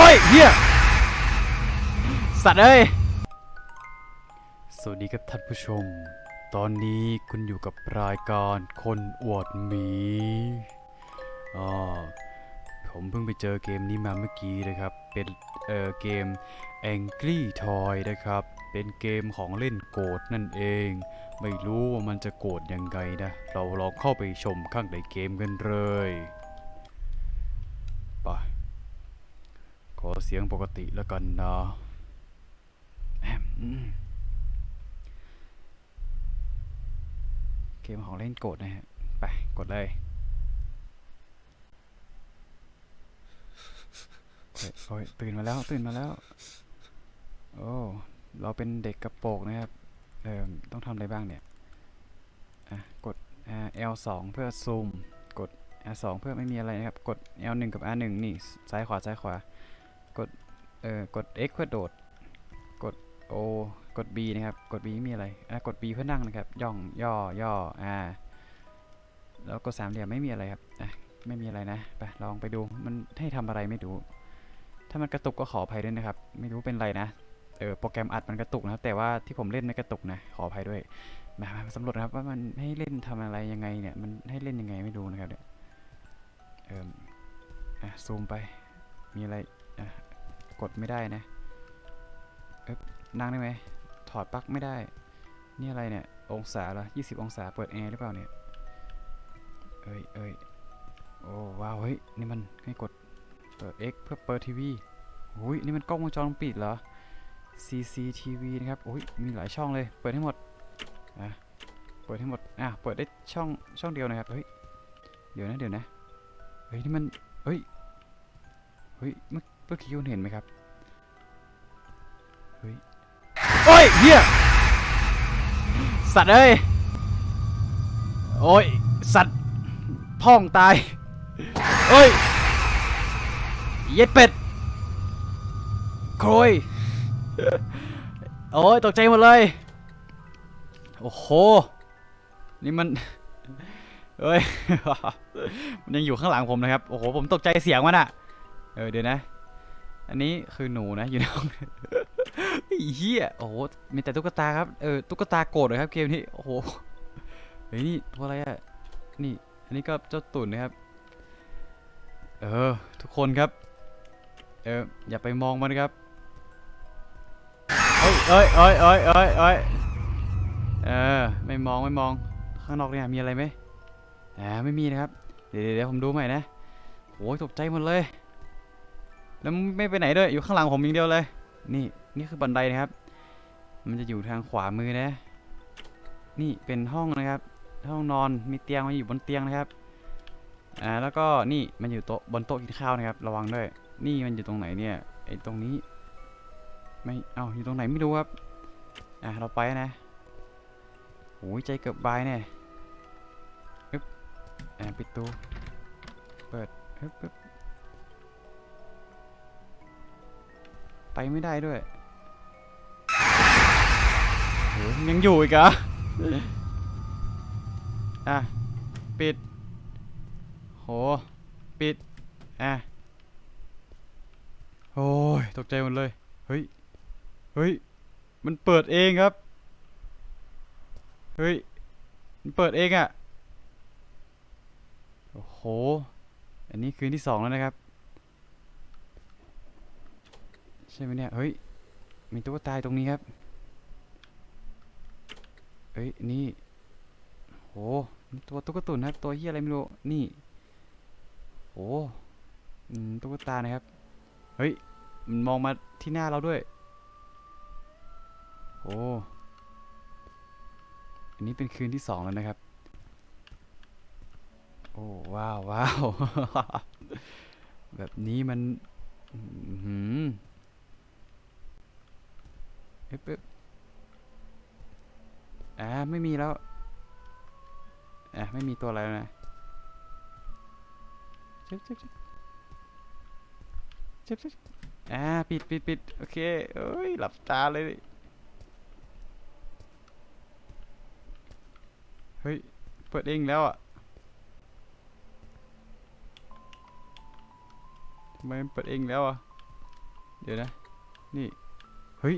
โอ้ยเฮียสัตว์เอ้ย สวัสดีครับท่านผู้ชม ตอนนี้คุณอยู่กับรายการคนอวดหมีอ่าผมเพิ่งไปเจอเกมนี้มาเมื่อกี้นะครับ เป็นเอ่อเกม Angry Toy นะครับ เป็นเกมของเล่นโกดนั่นเอง ไม่รู้ว่ามันจะโกรธยังไงนะ เราลองเข้าไปชมข้างในเกมกันเลยไป ขอเสียงปกติแล้วกันนะแอมเกมของเล่นโกดนะฮะ ไป กดเลยโอ้ยตื่นมาแล้ว ตื่นมาแล้ว โอ้ เราเป็นเด็กกระโปรงนะครับ เออต้องทำอะไรบ้างเนี่ย อะ กดอ่า L2 เพื่อซูม กด R2 เพื่อไม่มีอะไรนะครับ กด L1 กับ R1 นี่ ซ้ายขวา ซ้ายขวา กด เอ่อ กด X เพื่อโดด กด O กด B นะครับ กด B ไม่มีอะไร อะ กด B เพื่อนั่งนะครับ ย่อง ย่อ ย่อ อ่า แล้วกดสามเหลี่ยมไม่มีอะไรครับ อะ ไม่มีอะไรนะ ไป ลองไปดู มันให้ทำอะไรไม่รู้ ถ้ามันกระตุกก็ขออภัยด้วยนะครับ ไม่รู้เป็นไรนะ เออ โปรแกรมอัดมันกระตุกนะครับ แต่ว่าที่ผมเล่นไม่กระตุกนะ ขออภัยด้วย มาสำรวจนะครับว่ามันให้เล่นทำอะไรยังไงเนี่ย มันให้เล่นยังไงไม่รู้นะครับเนี่ย เอออะ ซูมไป มีอะไร กดไม่ได้นะเอ๊บนั่งได้ไหมถอดปลั๊กไม่ได้ นี่อะไรเนี่ย องศาเหรอ20องศาเปิดแอร์หรือเปล่าเนี่ย เอ้ยเอ้ยโอ้ว้าวเฮ้ยนี่มันให้กดเปิด X เพื่อเปิดทีวีอุ้ยนี่มันกล้องวงจรปิดเหรอ CCTV นะครับอุ้ยมีหลายช่องเลย เปิดให้หมดอะเปิดให้หมดอะเปิดได้ช่องช่องเดียวนะครับเฮ้ยเดี๋ยวนะเดี๋ยวนะเฮ้ยนี่มันเฮ้ยเฮ้ยเมื่อ มื่อกี้คุณเห็นไหมครับ เฮ้ยโอ้ยเฮียสัตว์เอ้ย โอ้ย สัตว์พ่องตายเอ้ย เย็ดเป็ดโครยโอ้ย ตกใจหมดเลย โอ้โห นี่มันเอ้ย มันยังอยู่ข้างหลังผมนะครับ โอ้โห ผมตกใจเสียงมันอะเออ เดี๋ยวนะ อันนี้คือหนูนะอยู่ในห้องเหี้ยโอ้โหมีแต่ตุ๊กตาครับเออตุ๊กตาโกรธเลยครับเกมนี้โอ้โหเฮ้ยนี่ตัวอะไรอะนี่ อันนี้ก็เจ้าตุ่นนะครับ เออ ทุกคนครับ เอออย่าไปมองมันครับเอ้ยเอ้ยเอ้ยเอ้ยเอ้ยเอ้ยเออไม่มองไม่มองข้างนอกเนี่ยมีอะไรไหมอ่าไม่มีนะครับ เดี๋ยวเดี๋ยวเดี๋ยวผมดูใหม่นะโอ้ยตกใจหมดเลย แล้วไม่ไปไหนด้วยอยู่ข้างหลังผมอย่างเดียวเลย นี่นี่คือบันไดนะครับ มันจะอยู่ทางขวามือนะ นี่เป็นห้องนะครับ ห้องนอนมีเตียงมันอยู่บนเตียงนะครับอ่าแล้วก็นี่มันอยู่โต๊ะบนโต๊ะกินข้าวนะครับ ระวังด้วย นี่มันอยู่ตรงไหนเนี่ยไอ้ตรงนี้ ไม่เอ้าอยู่ตรงไหนไม่รู้ครับอะเราไปนะโอ้ยใจเกือบบายแน่อึ๊บอ่าปิดตู้เปิดอึ๊บอึ๊บ ไปไม่ได้ด้วยโหยังอยู่อีกเหรออะ ปิด โห ปิด อะ โอ้ย ตกใจหมดเลย เฮ้ย เฮ้ย มันเปิดเองครับ เฮ้ย มันเปิดเองอะ่ะ โอ้โห อันนี้คืนที่สองแล้วนะครับ ใช่ไหมเนี่ย เฮ้ย มีตุ๊กตายตรงนี้ครับ เฮ้ย นี่ โห ตัวตุ๊กตุนครับ ตัวเฮียอะไรไม่รู้ นี่ โหอืมตุ๊กตานะครับ เฮ้ย มันมองมาที่หน้าเราด้วย โอ้อันนี้เป็นคืนที่สองแล้วนะครับ โอ้ว้าวว้าว แบบนี้มัน อืม เอ๊ะเอ๊ะอ่าไม่มีแล้วอะไม่มีตัวอะไรแล้วนะเจ็บเจ็บเจ็บเจ็บเจ็บอ่าปิดปิดปิดโอเคเอ้ยหลับตาเลยเฮ้ยเปิดเองแล้วอะทำไมเปิดเองแล้วอะเดี๋ยวนะนี่เฮ้ย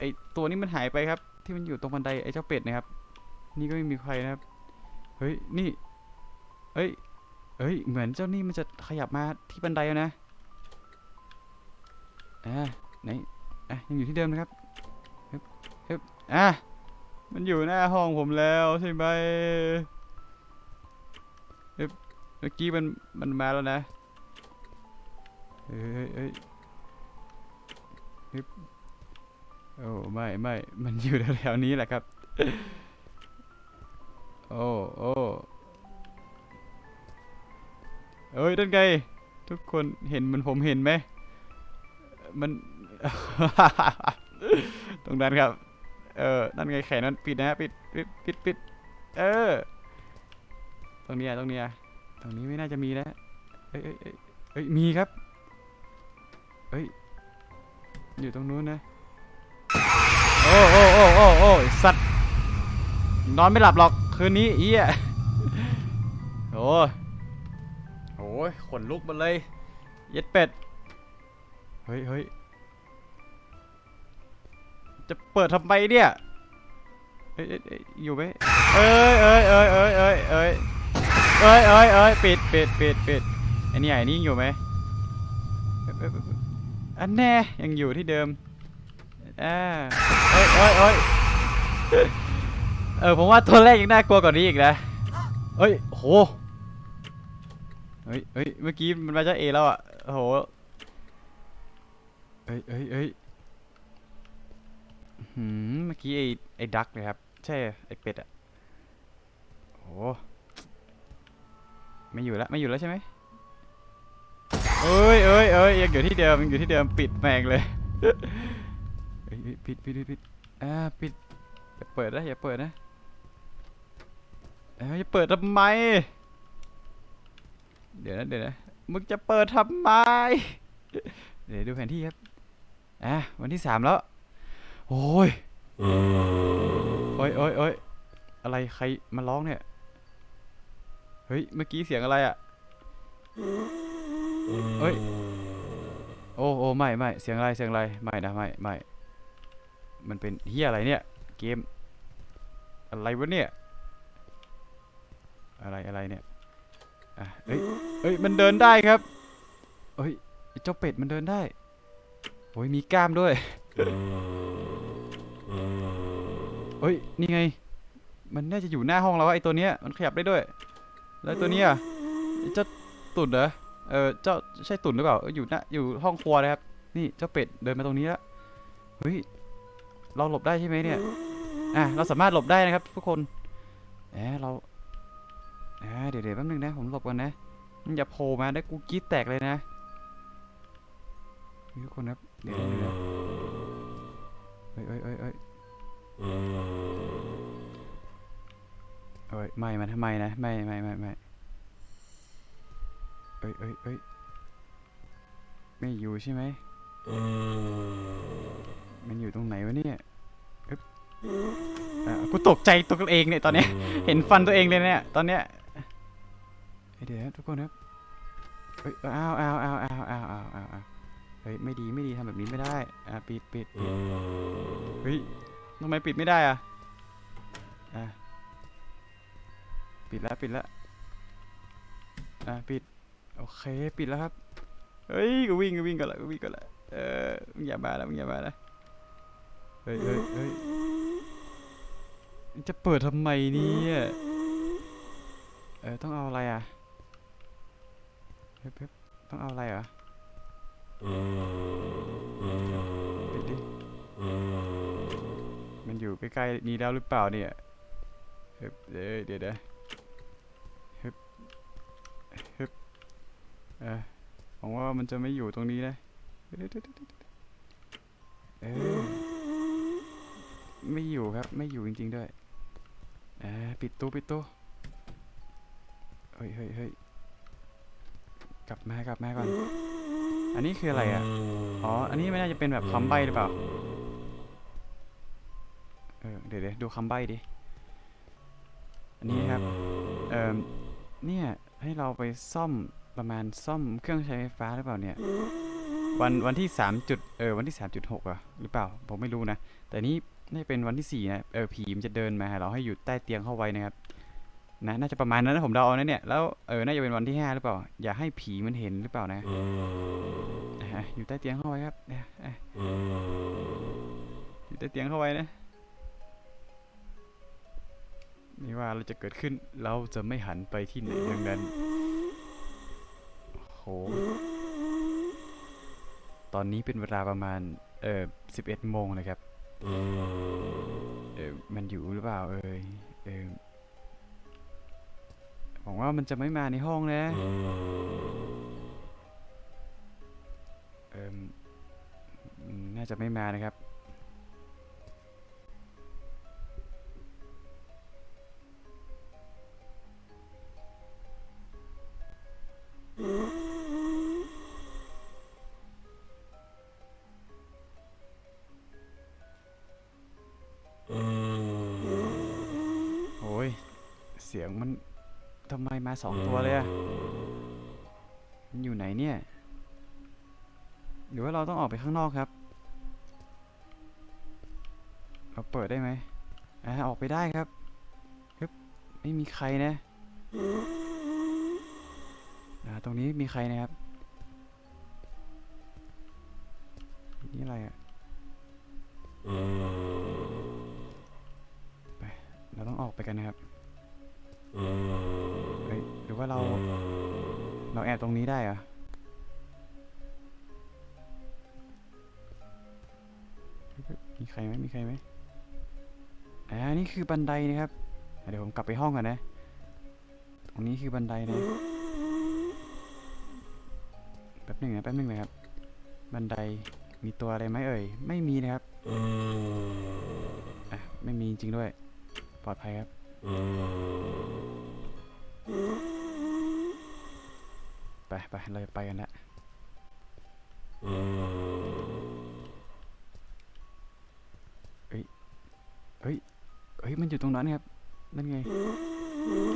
ไอตัวนี้มันหายไปครับ ที่มันอยู่ตรงบันไดไอเจ้าเป็ดนะครับ นี่ก็ไม่มีใครนะครับ เฮ้ยนี่เฮ้ยเฮ้ยเหมือนเจ้านี่มันจะขยับมาที่บันไดแล้วนะอ่าไหนอะยังอยู่ที่เดิมนะครับฮึบฮึบอะมันอยู่หน้าห้องผมแล้วใช่ไหมเฮึบเมื่อกี้มันมันมาแล้วนะเฮ้ยเฮ้ยเฮ้ย โอ้ไม่ไม่มันอยู่แถวๆนี้แหละครับ โอ้โอ้เอ้ยนั่นไงทุกคนเห็นมันผมเห็นไหมมัน ตรงนั้นครับ เออนั่นไงแขนนั้นปิดนะฮะปิดปิดปิดปิดเออ ตรงนี้ตรงนี้ตรงนี้ไม่น่าจะมีนะเอ้ยเอ้ยเอ้ยเอ้ยมีครับเอ้ยอยู่ตรงนู้นนะ โอ้โอ้โอ้โอ้โอ้สัตว์นอนไม่หลับหรอกคืนนี้เอี้ยโอ้โอ้ยขนลุกมดเลย เย็ดเป็ด เฮ้ยเฮ้ยจะเปิดทำไมเนี่ยเอ้ยเอ้ยเอ้ยอยู่ไหมเอ้ยเอ้ยเอ้ยเอ้ยเอ้ยเอ้ยเอ้ยเอ้ยเอ้ยปิดปิดปิดปิดไอ้นี่ไอ้นี่ยังอยู่ไหมอันแน่ยังอยู่ที่เดิม อ่าเอ้ยเอ้ยเอ้ยเออผมว่าตัวแรกยังน่ากลัวกว่านี้อีกนะเอ้ยโหเฮ้ยเฮ้ยเมื่อกี้มันมาจากเอแล้วอะโหเอ้ยเอ้ยเอ้ยหืมเมื่อกี้ไอ้ไอ้ดักเลยครับ ใช่ไอ้เป็ดอะโอ้ไม่อยู่แล้วไม่อยู่แล้วใช่ไหมเอ้ยเอ้ยเอ้ยยังอยู่ที่เดิมยังอยู่ที่เดิมปิดแม่งเลย เอ้ยปิดปิดปิดปิดอ่าปิดอย่าเปิดนะอย่าเปิดนะเอ้ยอย่าเปิดทำไม เดี๋ยวนะเดี๋ยวนะมึงจะเปิดทำไม เดี๋ยวดูแผนที่ครับอะวันที่สามแล้ว โอ้ยโอ้ยโอ้ยโอ้ยอะไรใครมาร้องเนี่ย เฮ้ย เมื่อกี้เสียงอะไรอะเฮ้ย โอ้โอ้ไม่ไม่เสียงอะไร เสียงอะไร ไม่นะ ไม่ไม่ มันเป็นเฮียอะไรเนี่ยเกม อะไรวะเนี่ย อะไรอะไรเนี่ยอะเฮ้ยเฮ้ยมันเดินได้ครับเฮ้ยเจ้าเป็ดมันเดินได้โอ้ยมีกล้ามด้วยเฮ้ยนี่ไง มันน่าจะอยู่หน้าห้องเราไอ้ตัวเนี้ยมันขยับได้ด้วย แล้วตัวเนี้ยเจ้าตุ่นเหรอเออเจ้าใช่ตุ่นหรือเปล่าอออยู่หน้าอยู่ห้องครัวนะครับนี่เจ้าเป็ดเดินมาตรงนี้แล้วเฮ้ย เราหลบได้ใช่ไหมเนี่ยอะเราสามารถหลบได้นะครับทุกคนแหมเราอ่าเดี๋ยวเดี๋ยวแป๊บนึงนะผมหลบก่อนนะมันอย่าโผล่มาได้กูกรีดแตกเลยนะนี่ทุกคนครับเดี๋ยวเดี๋ยวเดี๋ยวเฮ้ยเฮ้ยเฮ้ยเฮ้ยเอ้ยไม่มาทำไมนะไม่ไม่ไม่ไม่เอ้ยเอ้ยเอ้ยไม่อยู่ใช่ไหม มันอยู่ตรงไหนวะเนี่ยอึ๊บอะกูตกใจตัวเองเนี่ยตอนเนี้ย เห็นฟันตัวเองเลยเนี่ยตอนเนี้ยเฮ้ยเดี๋ยวนะทุกคนครับเฮ้ยอ้าวอ้าวอ้าวอ้าวอ้าวอ้าวอ้าวอ้าวเฮ้ยไม่ดีไม่ดีทำแบบนี้ไม่ได้อะปิดปิดปิดเฮ้ยทำไมปิดไม่ได้อะอะปิดแล้วปิดแล้วอะปิดโอเคปิดแล้วครับเฮ้ยกูวิ่งกูวิ่งกันละกูวิ่งกันละเออมึงอย่ามาแล้วมึงอย่ามานะ เฮ้ยเฮ้ยเฮ้ยจะเปิดทำไมเนี่ยเออต้องเอาอะไรอะเฮ้ยต้องเอาอะไรอะปิดดิมันอยู่ใกล้ๆนี้แล้วหรือเปล่าเนี่ยเฮ้ยเดี๋ยวเดี๋ยวเดี๋ยวฮึบฮึบเออหวังว่ามันจะไม่อยู่ตรงนี้นะเดี๋ยวเดี๋ยวเดี๋ยวเดี๋ยว ไม่อยู่ครับ ไม่อยู่จริง ๆ ด้วยอปิดตู้ปิดตู้เฮ้ยเฮ้ยเฮ้ยกลับมากลับมาก่อน อันนี้คืออะไรอะ อ๋อ อันนี้ไม่น่าจะเป็นแบบคำใบ้หรือเปล่า เออ เดี๋ยวเดี๋ยวดูคำใบ้ดิ อันนี้ครับ เอ่อ เนี่ย ให้เราไปซ่อมประมาณซ่อมเครื่องใช้ไฟฟ้าหรือเปล่าเนี่ย วันวันที่สามจุด เออ วันที่สามจุดหกอะ หรือเปล่า ผมไม่รู้นะ แต่นี่ น่าจะเป็นวันที่สี่นะเออผีมันจะเดินมาหาเราให้อยู่ใต้เตียงเข้าไว้นะครับนะน่าจะประมาณนั้นนะผมเดาเอานะเนี่ยแล้วเออน่าจะเป็นวันที่ห้าหรือเปล่า อย่าให้ผีมันเห็นหรือเปล่านะอะอยู่ใต้เตียงเข้าไว้ครับอะอะอยู่ใต้เตียงเข้าไว้นะไม่ว่าเราจะเกิดขึ้นเราจะไม่หันไปที่ไหนดังนั้นโหตอนนี้เป็นเวลาประมาณเอ่อสิบเอ็ดโมงนะครับ เออมันอยู่หรือเปล่าเอยเออหวังว่ามันจะไม่มาในห้องนะ เอออืมน่าจะไม่มานะครับ มาสองตัวเลยอะมันอยู่ไหนเนี่ย หรือว่าเราต้องออกไปข้างนอกครับ เราเปิดได้ไหมอ่าออกไปได้ครับฮึบไม่มีใครนะอ่าตรงนี้มีใครนะครับ นี่อะไรอะไป เราต้องออกไปกันนะครับ รือว่าเรา เราแอบตรงนี้ได้เหรอมีใครไหมมีใครไหมอ่านี่คือบันไดนะครับอะเดี๋ยวผมกลับไปห้องก่อนนะ ตรงนี้คือบันไดนะ แป๊บหนึ่งนะ แป๊บหนึ่งนะครับ บันได มีตัวอะไรไหมเอ่ย ไม่มีนะครับ อะ ไม่มีจริงๆด้วย ปลอดภัยครับ ไปไปเราไปกันละเฮ้ย เฮ้ย เฮ้ย มันอยู่ตรงนั้นครับ นั่นไง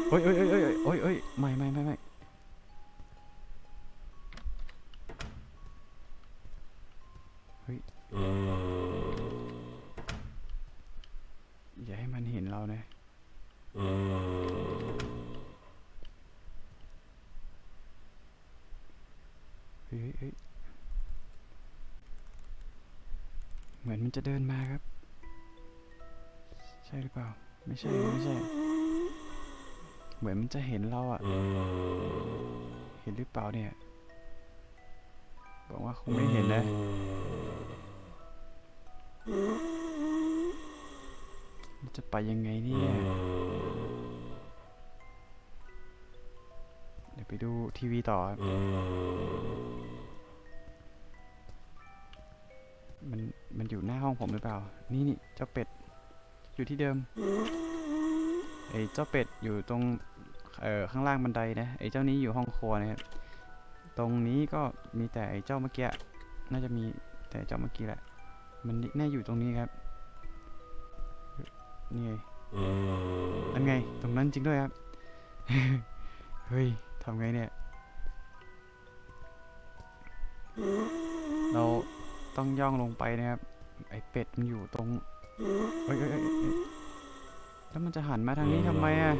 เฮ้ยเฮ้ยเฮ้ยเฮ้ยเฮ้ยเฮ้ยไม่ไม่ไม่ไม่ จะเดินมาครับ ใช่หรือเปล่า ไม่ใช่ไม่ใช่ เหมือนมันจะเห็นเราอะเห็นหรือเปล่าเนี่ย บอกว่าคงไม่เห็นนะมันจะไปยังไงเนี่ย เดี๋ยวไปดูทีวีต่อครับมัน มันอยู่หน้าห้องผมหรือเปล่า นี่นี่เจ้าเป็ด อยู่ที่เดิม ไอ้เจ้าเป็ดอยู่ตรง เอ่อ ข้างล่างบันไดนะ ไอ้เจ้านี้อยู่ห้องครัวนะครับ ตรงนี้ก็มีแต่ไอ้เจ้าเมื่อกี้ น่าจะมีแต่เจ้าเมื่อกี้แหละ มันน่าอยู่ตรงนี้ครับ นี่ไงนั่นไง ตรงนั้นจริงด้วยครับ เฮ้ยทำไงเนี่ย เรา ต้องย่องลงไปนะครับ ไอ้เป็ดมันอยู่ตรงเอ้ยเอ้ยแล้วมันจะหันมาทางนี้ทำไมอะ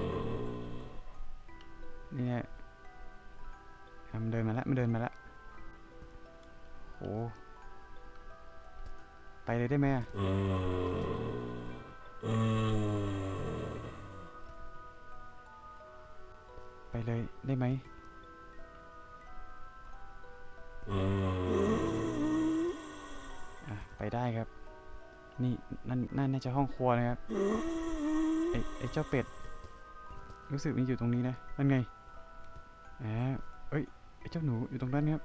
นี่ไงอะมันเดินมาแล้วมันเดินมาแล้วโหไปเลยได้ไหมอะไปเลยได้ไหม นี่นั่นนั่นน่าจะห้องครัวนะครับไอไอเจ้าเป็ด รู้สึกมันอยู่ตรงนี้นะนั่นไงอ่าเอ้ยไอเจ้าหนูอยู่ตรงนั้นครับ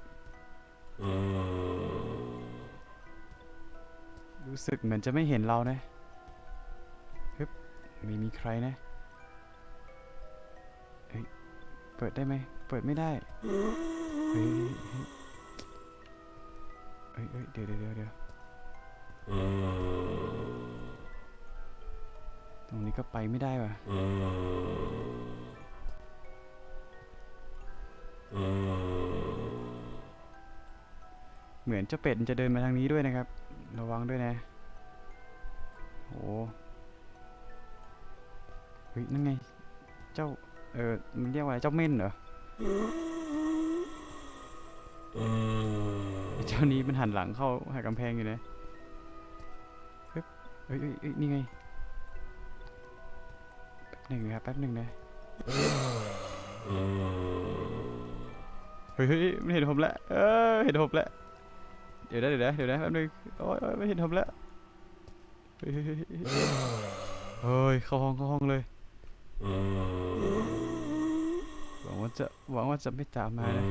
รู้สึกเหมือนจะไม่เห็นเรานะฮึบไม่มีใครนะเฮ้ยเปิดได้ไหมเปิดไม่ได้เฮ้ยเฮ้ยเฮ้ยเดี๋ยวเดี๋ยวเดี๋ยวเดี๋ยว ตรงนี้ก็ไปไม่ได้ว่ะมเหมือนเจ้าเป็ดมันจะเดินมาทางนี้ด้วยนะครับ ระวังด้วยนะโอ้เฮ้ยนั่นไง เจ้า เออมันเรียกว่าอะไรเจ้าเม่นเหรอไอ้เจ้านี้มันหันหลังเข้าหากำแพงอยู่นะเฮ้ย เฮ้ยเฮ้ยเฮ้ยนี่ไงแป๊บหนึ่งครับแป๊บหนึ่งนะเฮ้ยเฮ้ยมันเห็นผมแล้วเออเห็นผมแล้วเดี๋ยวนะเดี๋ยวนะเดี๋ยวนะแป๊บหนึงโอ้ยโอ้ยไม่เห็นผมแล้วเฮ้ยเฮ้ยเฮ้ยเฮ้ยเฮ้ยเข้าห้องเข้าห้องเลยหวังว่าจะหวังว่าจะไม่ตามมานะ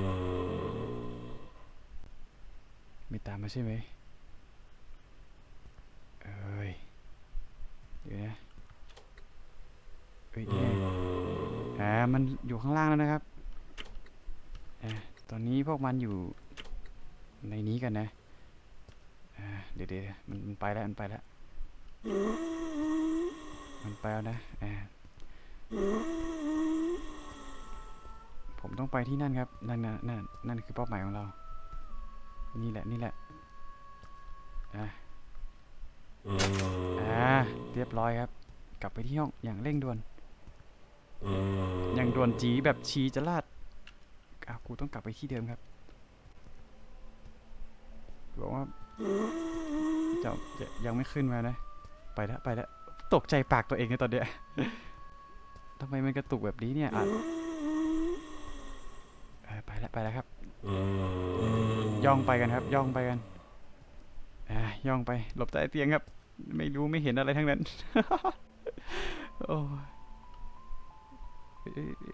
ไม่ตามมาใช่ไหมเอ้ย เดี๋ยวนะเอ้ยนี่ไงอ่ามันอยู่ข้างล่างแล้วนะครับอ่าตอนนี้พวกมันอยู่ในนี้กันนะอ่าเดี๋ยวเดี๋ยวมันมันไปแล้วมันไปแล้วมันไปแล้วนะอ่าผมต้องไปที่นั่นครับ นั่นน่ะนั่นนั่นคือเป้าหมายของเรา นี่แหละนี่แหละอะอ่า เรียบร้อยครับ กลับไปที่ห้องอย่างเร่งด่วน อย่างด่วนจีแบบชีจะลาดอะกูต้องกลับไปที่เดิมครับบอกว่าเจ้าจะยังไม่ขึ้นมานะ ไปแล้วไปแล้วตกใจปากตัวเองในตอนเนี้ยทำไมมันกระตุกแบบนี้เนี่ยอะเออไปแล้วไปแล้วครับ ย่องไปกันครับ ย่องไปกันอ่าย่องไป หลบใต้เตียงครับ ไม่รู้ไม่เห็นอะไรทั้งนั้น โอ้ยเอ้ยเอ้ย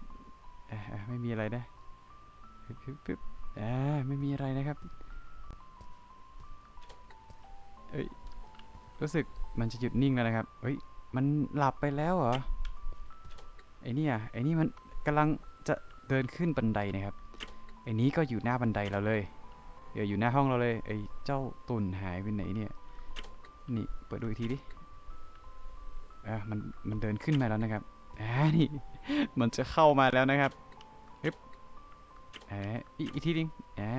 อ่าไม่มีอะไรนะปึ๊บอ่าไม่มีอะไรนะครับเอ้ย รู้สึกมันจะหยุดนิ่งแล้วนะครับ เฮ้ย มันหลับไปแล้วเหรอ ไอ้นี่ยไอ้นี่มันกำลังจะเดินขึ้นบันไดนะครับ ไอ้นี้ก็อยู่หน้าบันไดเราเลย เดี๋ยวอยู่หน้าห้องเราเลย ไอ้เจ้าตุ่นหายไปไหนเนี่ย นี่ เปิดดูอีกทีดิอะมันมันเดินขึ้นมาแล้วนะครับอ่านี่มันจะเข้ามาแล้วนะครับฮึบอ่าอีกอีกทีนึงอ่า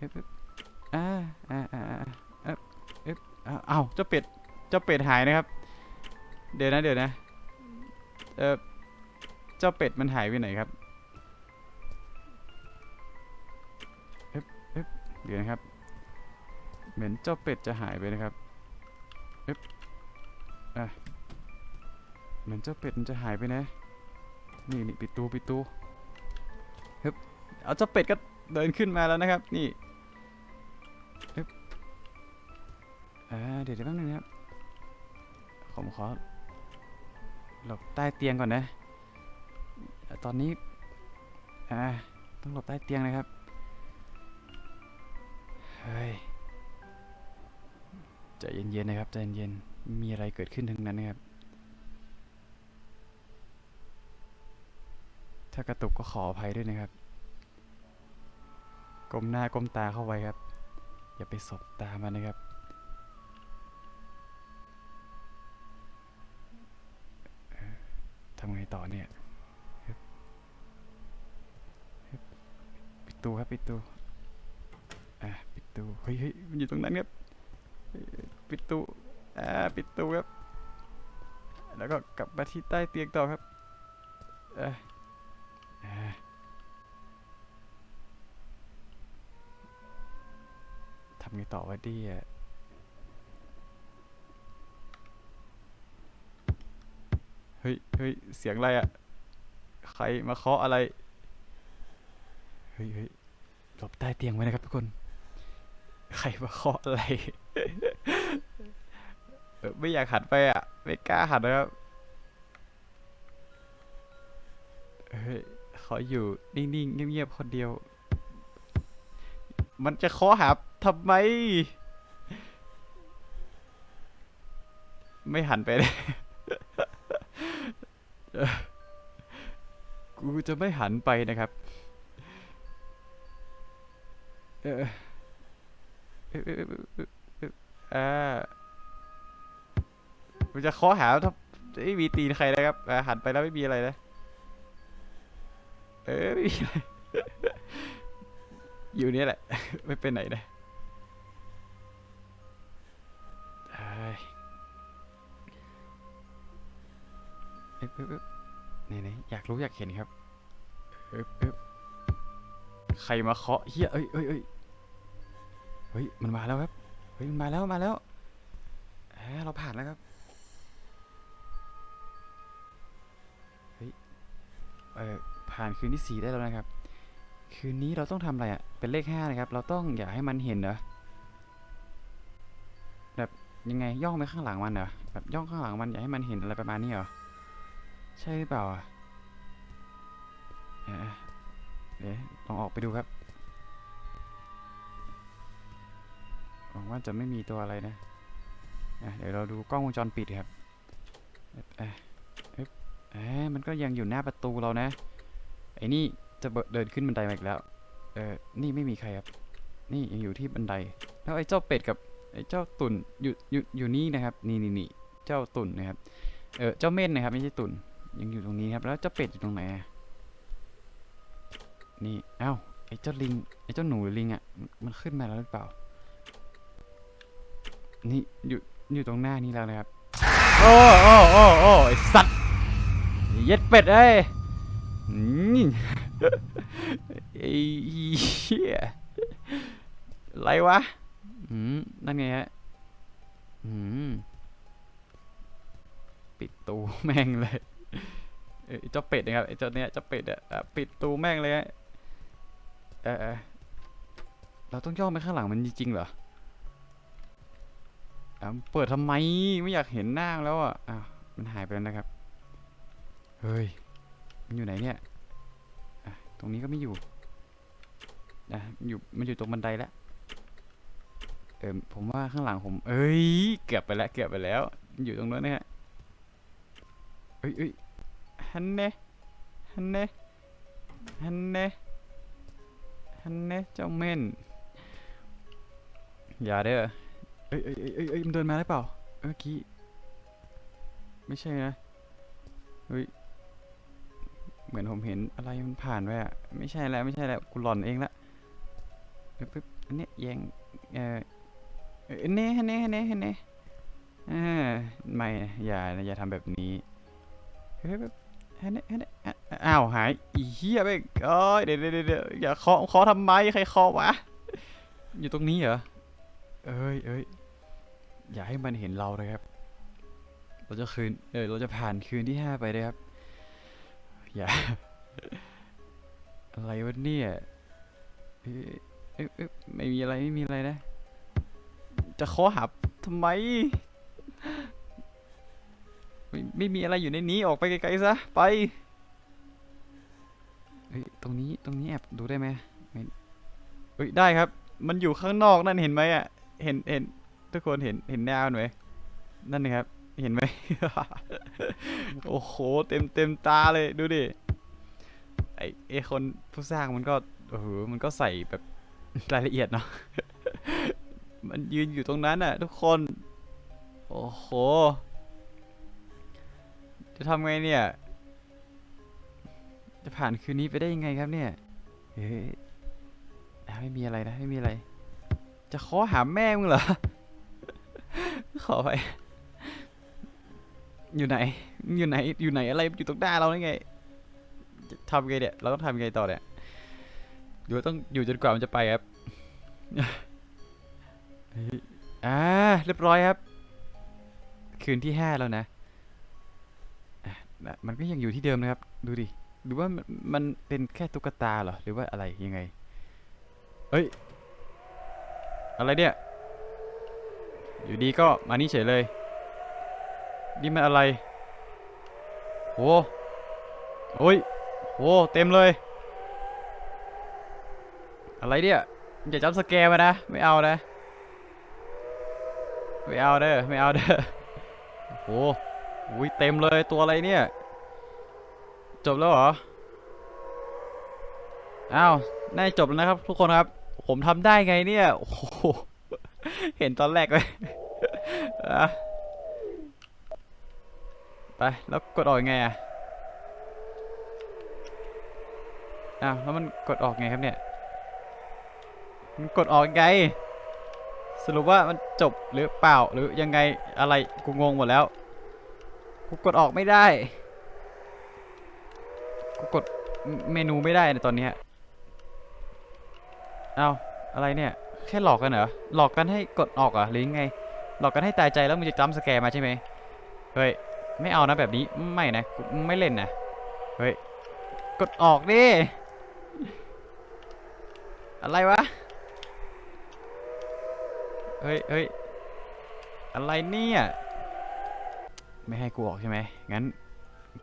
ฮึบฮึบอ่าอ่าอ่าอ่าอ่าฮึบอ่าเอ้าเจ้าเป็ดเจ้าเป็ดหายนะครับ เดี๋ยวนะเดี๋ยวนะเออเจ้าเป็ดมันหายไปไหนครับเอ๊บเอ๊บเดี๋ยวนะครับ เหมือนเจ้าเป็ดจะหายไปนะครับ เอ๊บอะเหมือนเจ้าเป็ดมันจะหายไปนะ นี่นี่ปิดตูปิดตูเฮึบเอาเจ้าเป็ดก็เดินขึ้นมาแล้วนะครับ นี่เฮึบอ่าเดี๋ยวเดี๋ยวแป๊บนึงนะครับ ผมขอหลบใต้เตียงก่อนนะ ตอนนี้ อ่า ต้องหลบใต้เตียงนะครับ เฮ้ย ใจเย็นๆนะครับใจเย็นๆมีอะไรเกิดขึ้นทั้งนั้นนะครับ ถ้ากระตุกก็ขออภัยด้วยนะครับก้มหน้าก้มตาเข้าไว้ครับ อย่าไปสบตามันนะครับ ทำไงต่อเนี่ยปิดตูครับปิดตูอะปิดตูเฮ้ยเฮ้ยมันอยู่ตรงนั้นครับ ปิดตู้อ่าปิดตู้ครับ แล้วก็กลับมาที่ใต้เตียงต่อครับเออทำไงต่อวะดีอะเฮ้ยเฮ้ยเสียงอะไรอะใครมาเคาะอะไร เฮ้ยเฮ้ยหลบใต้เตียงไว้นะครับทุกคน ใครมาเคาะอะไร เออไม่อยากหันไปอะ ไม่กล้าหันนะครับเฮ้ยขออยู่นิ่งๆเงียบๆคนเดียว มันจะเคาะหาทำไม ไม่หันไปเลยกูจะไม่หันไปนะครับเออเออ มันจะเคาะหาถ้าไม่มีตีนใครนะครับอ่าหันไปแล้วไม่มีอะไรนะเออไม่มีอะไรอยู่นี่แหละ ไม่ไปไหนเลยเอ้ยเอ๊บเอ๊บเอ๊บไหนไหนอยากรู้อยากเห็นครับเอ๊บเอ๊บใครมาเคาะเฮียเอ้ยเอ้ยเอ้ยเฮ้ย มันมาแล้วครับ เฮ้ย มันมาแล้ว มาแล้วเอ้ยเราผ่านแล้วครับ เออผ่านคืนที่สี่ได้แล้วนะครับ คืนนี้เราต้องทำอะไรอะ่ะ เป็นเลขห้านะครับ เราต้องอย่าให้มันเห็นเหรอแบบยังไงย่องไปข้างหลังมันเหรอแบบย่องข้างหลังมันอย่าให้มันเห็นอะไรประมาณนี้เหรอใช่หรือเปล่าอะเอ๊ะเดี๋ยวลองออกไปดูครับหวังว่าจะไม่มีตัวอะไรนะอะเดี๋ยวเราดูกล้องวงจรปิดครับเอ๊ะ เอ๊มันก็ยังอยู่หน้าประตูเรานะ ไอ้นี่จะเดินขึ้นบันไดมาอีกแล้ว เออ นี่ไม่มีใครครับ นี่ยังอยู่ที่บันได แล้วไอ้เจ้าเป็ดกับไอ้เจ้าตุ่นอยู่อยู่อยู่นี่นะครับ นี่นี่นี่เจ้าตุ่นนะครับ เออ เจ้าเม่นนะครับไม่ใช่ตุ่น ยังอยู่ตรงนี้ครับ แล้วเจ้าเป็ดอยู่ตรงไหนนี่ เอ้า ไอ้เจ้าลิง ไอ้เจ้าหนูหรือลิงอะมันมันขึ้นมาแล้วหรือเปล่า นี่อยู่อยู่ตรงหน้านี้แล้วนะครับ โอ้โอ้โอ้โอ้ไอ้สัตว์ เย็ดเป็ดเอ้ยอืมไอ้เหี้ยอะไรวะอืมนั่นไงฮะอืมปิดตูแม่งเลยเจ้าเป็ดนะครับไอ้เจ้าเนี้ยเจ้าเป็ดอะอะปิดตูแม่งเลยฮะเออเราต้องย่อไปข้างหลังมันจริงๆเหรอเปิดทำไมไม่อยากเห็นหน้าแล้วอะอ้าวมันหายไปแล้วนะครับ เฮ้ย มันอยู่ไหนเนี่ยตรงนี้ก็ไม่อยู่อะอยู่มันอยู่ตรงบันไดแล้วเออผมว่าข้างหลังผม เอ้ย เกือบไปแล้ว เกือบไปแล้ว อยู่ตรงนั้นนะฮะเอ้ยเอ้ยฮันเน่ฮันเน่ฮันเน่ฮันเน่เจ้าเม่น อย่าเด้อเอ้ยเอ้ยเอ้ยเอ้ยเอ้ยมันเดินมาได้เปล่า เมื่อกี้ ไม่ใช่นะ เฮ้ย เหมือนผมเห็นอะไรมันผ่านไปอะไม่ใช่แล้วไม่ใช่แล้วกูหลอนเองละปึ๊บปึ๊บอันนี้ยแยงเออเออเน่เน่เน่เน่อ่าไม่อย่าอย่าทำแบบนี้เฮ้ยปึ๊บเฮ้ยเน่เฮ้ยเน่อะอ้าวหายอีเหี้ยไปเอ้ยเดี๋ยวเดี๋ยวเดี๋ยวอย่าเคาะเคาะทำไมใครเคาะวะอยู่ตรงนี้เหรอเอ้ยเอ้ยอย่าให้มันเห็นเราเลยครับ เราจะคืนเออเราจะผ่านคืนที่ห้าไปเลยครับ อย่า อะไรวะเนี่ยเอ๊ะเอ๊ะไม่มีอะไรไม่มีอะไรนะ จะขอหาทำไม ไม่ไม่มีอะไรอยู่ในนี้ออกไปไกลๆซะ ไปเฮ้ยตรงนี้ตรงนี้แอบดูได้ไหมไม่เฮ้ยได้ครับ มันอยู่ข้างนอกนั่นเห็นไหมอะ เห็นเห็นทุกคนเห็นเห็นแนวหน่อยนั่นนะครับ เห็นไหม โอ้โห เต็มเต็มตาเลยดูดิ ไอไอคนผู้สร้างมันก็โอ้โหมันก็ใส่แบบรายละเอียดเนาะ มันยืนอยู่ตรงนั้นน่ะ ทุกคน โอ้โห จะทำไงเนี่ย จะผ่านคืนนี้ไปได้ยังไงครับเนี่ย เฮ้ยอะไม่มีอะไรนะ ไม่มีอะไร จะขอหาแม่มึงเหรอ ขอไป อยู่ไหน อยู่ไหน อยู่ไหนอะไรอยู่ตรงหน้าเราได้ไงทำไงเนี่ย เราต้องทำไงต่อเนี่ยหรือว่าต้องอยู่จนกว่ามันจะไปครับอ่าเรียบร้อยครับ คืนที่ห้าแล้วนะอะมันก็ยังอยู่ที่เดิมนะครับ ดูดิ หรือว่ามันมันเป็นแค่ตุ๊กตาเหรอ หรือว่าอะไรยังไงเฮ้ย อะไรเนี่ย อยู่ดีก็มานี่เฉยเลย นี่มันอะไรโอ้โอ้ยโอ้เต็มเลย อะไรเนี่ยอย่าจับสแกมานะ ไม่เอานะ ไม่เอาเด้อ ไม่เอาเด้อโอ้โหอุ้ยเต็มเลยตัวอะไรเนี่ย จบแล้วเหรอ อ้าวน่าจบแล้วนะครับ ทุกคนครับ ผมทำได้ไงเนี่ย โอ้โห เห็นตอนแรกเลยอะ ไป แล้วกดออกยังไงอะอ้าวแล้วมันกดออกไงครับเนี่ย มันกดออกยังไง สรุปว่ามันจบหรือเปล่าหรือยังไงอะไรกูงงหมดแล้ว กูกดออกไม่ได้ กูกดเมนูไม่ได้ในตอนนี้เอาอะไรเนี่ยแค่หลอกกันเหรอ หลอกกันให้กดออกเหรอหรือยังไง หลอกกันให้ตายใจแล้วมึงจะจำสแกร์มาใช่ไหมเฮ้ย ไม่เอานะแบบนี้ไม่นะไม่เล่นนะเฮ้ยกดออกดิอะไรวะเฮ้ยเฮ้ยอะไรเนี่ยไม่ให้กูออกใช่ไหมงั้น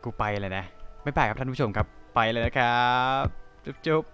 กูไปเลยนะไม่ไปครับท่านผู้ชมครับไปเลยนะครับจุ๊บจุ๊บ